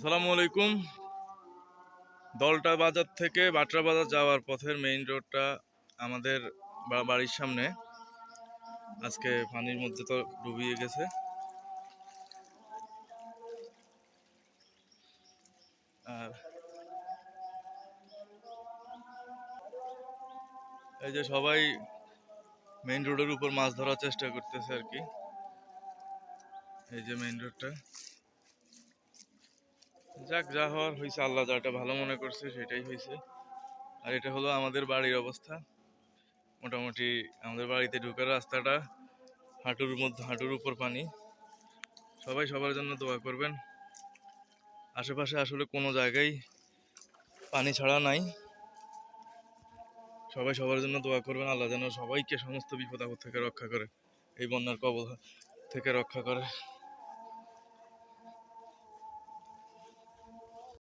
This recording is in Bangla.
আসসালামু আলাইকুম। দলটা বাজার থেকে বাটরা বাজার যাওয়ার পথের মেইন রোডটা আমাদের বাড়ির সামনে। আজকে পানির মধ্যে তো ডুবিয়ে গেছে। আর এই যে সবাই মেইন রোডের উপর মাছ ধরার চেষ্টা করতেছে আর কি। এই যে মেইন রোডটা যাক, যা হওয়ার হয়েছে, আল্লাহ যাটা ভালো মনে করছে, সেটাই হয়েছে। আর এটা হলো আমাদের বাড়ির অবস্থা। মোটামুটি আমাদের বাড়িতে ঢুকার রাস্তাটা, হাঁটুর মধ্যে, হাঁটুর উপর পানি। সবাই সবার জন্য দোয়া করবেন। আশেপাশে আসলে কোনো জায়গায় পানি ছাড়া নাই। সবাই সবার জন্য দোয়া করবেন, আল্লাহ যেন সবাইকে সমস্ত বিপদ আপদ থেকে রক্ষা করে, এই বন্যার কবল থেকে রক্ষা করে।